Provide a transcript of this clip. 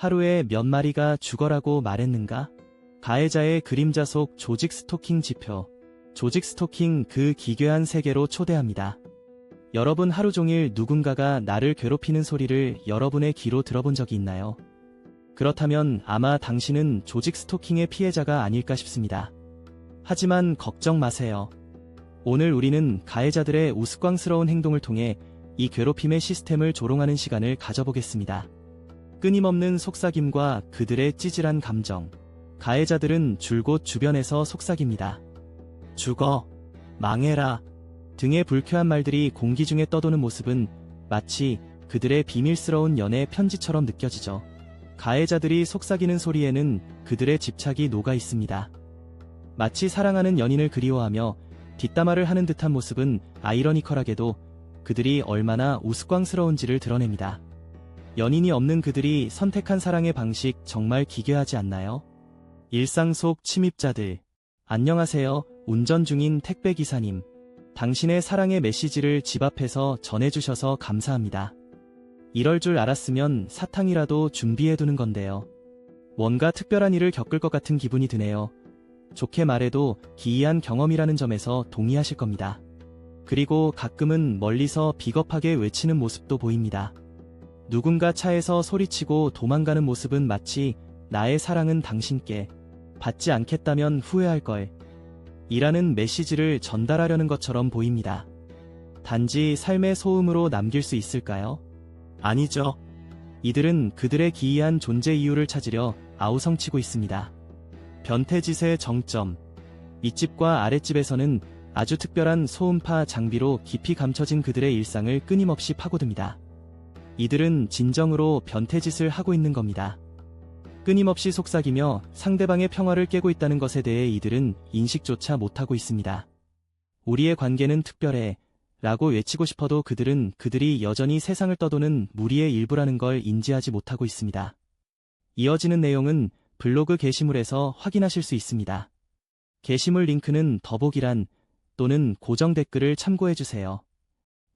하루에 몇 마리가 죽어라고 말했는가? 가해자의 그림자 속 조직 스토킹 지표. 조직 스토킹 그 기괴한 세계로 초대합니다. 여러분 하루 종일 누군가가 나를 괴롭히는 소리를 여러분의 귀로 들어본 적이 있나요? 그렇다면 아마 당신은 조직 스토킹의 피해자가 아닐까 싶습니다. 하지만 걱정 마세요. 오늘 우리는 가해자들의 우스꽝스러운 행동을 통해 이 괴롭힘의 시스템을 조롱하는 시간을 가져보겠습니다. 끊임없는 속삭임과 그들의 찌질한 감정. 가해자들은 줄곧 주변에서 속삭입니다. 죽어, 망해라 등의 불쾌한 말들이 공기 중에 떠도는 모습은 마치 그들의 비밀스러운 연애 편지처럼 느껴지죠. 가해자들이 속삭이는 소리에는 그들의 집착이 녹아 있습니다. 마치 사랑하는 연인을 그리워하며 뒷담화를 하는 듯한 모습은 아이러니컬하게도 그들이 얼마나 우스꽝스러운지를 드러냅니다. 연인이 없는 그들이 선택한 사랑의 방식 정말 기괴하지 않나요? 일상 속 침입자들. 안녕하세요. 운전 중인 택배기사님. 당신의 사랑의 메시지를 집 앞에서 전해주셔서 감사합니다. 이럴 줄 알았으면 사탕이라도 준비해두는 건데요. 뭔가 특별한 일을 겪을 것 같은 기분이 드네요. 좋게 말해도 기이한 경험이라는 점에서 동의하실 겁니다. 그리고 가끔은 멀리서 비겁하게 외치는 모습도 보입니다. 누군가 차에서 소리치고 도망가는 모습은 마치 나의 사랑은 당신께 받지 않겠다면 후회할 걸. 이라는 메시지를 전달하려는 것처럼 보입니다. 단지 삶의 소음으로 남길 수 있을까요? 아니죠. 이들은 그들의 기이한 존재 이유를 찾으려 아우성치고 있습니다. 변태짓의 정점. 윗집과 아랫집에서는 아주 특별한 소음파 장비로 깊이 감춰진 그들의 일상을 끊임없이 파고듭니다. 이들은 진정으로 변태짓을 하고 있는 겁니다. 끊임없이 속삭이며 상대방의 평화를 깨고 있다는 것에 대해 이들은 인식조차 못하고 있습니다. 우리의 관계는 특별해 라고 외치고 싶어도 그들은 그들이 여전히 세상을 떠도는 무리의 일부라는 걸 인지하지 못하고 있습니다. 이어지는 내용은 블로그 게시물에서 확인하실 수 있습니다. 게시물 링크는 더보기란 또는 고정 댓글을 참고해주세요.